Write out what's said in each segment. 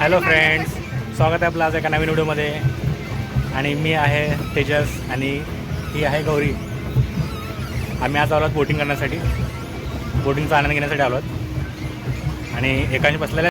Hello friends स्वागत आहे आपलं आज एका नवीन व्हिडिओमध्ये. आणि मी आहे तेजस आणि ही आहे गौरी. आम्ही आज आलो आहोत बोटिंग करण्यासाठी. बोटिंगचा आनंद घेण्यासाठी आलो आहोत. आणि एकाने बसलेल्या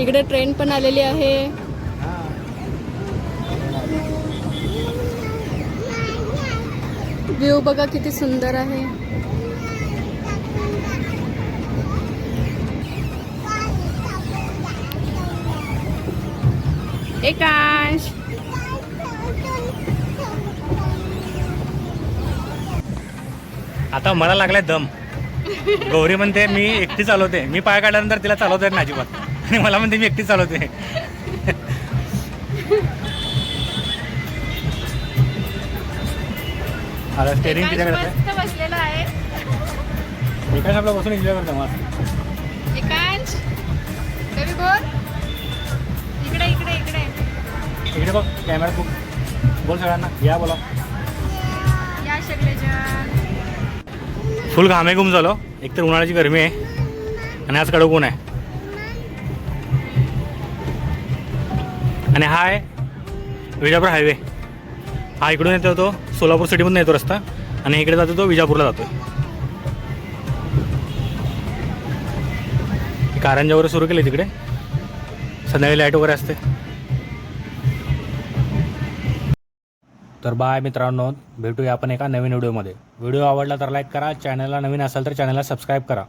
इकडे ट्रेन पण आलेली आहे. व्ह्यू बघा किती सुंदर आहे. एकाश आता मला लागलाय दम. गौरी म्हणते मी एकटी चालवते. मी पाय काढल्यानंतर तिला चालवते ना नाही अजिबात. आणि मला म्हणते मी एकटी चालवते. आता स्टेरिंग तिच्याकडे बसलेला आहे. एकाच आपला बसून एन्जॉय करतो मस्त एकांश बेबी बोल. इकडे इकडे इकडे. इकडे बघ कॅमेरा बघ बोल सगळ्यांना. या बोला. या शैलेजा फुल घामे गुम झालो. एकतर उन्हाळ्याची गरमी आहे. आणि आज कडक ऊन आहे. आणि हा आहे विजापूर हायवे हा इकडून येतो तो सोलापूर सिटीमधून येतो रस्ता आणि इकडे जातो तो विजापूरला जातो कारंजा वगैरे सुरू केली तिकडे. संध्याकाळी लाइट वगैरे असते. तर बाय मित्रांनो भेटूया आपण एका नवीन व्हिडिओमध्ये व्हिडिओ आवडला तर लाईक करा चॅनलला नवीन असाल तर चॅनलला सबस्क्राईब करा.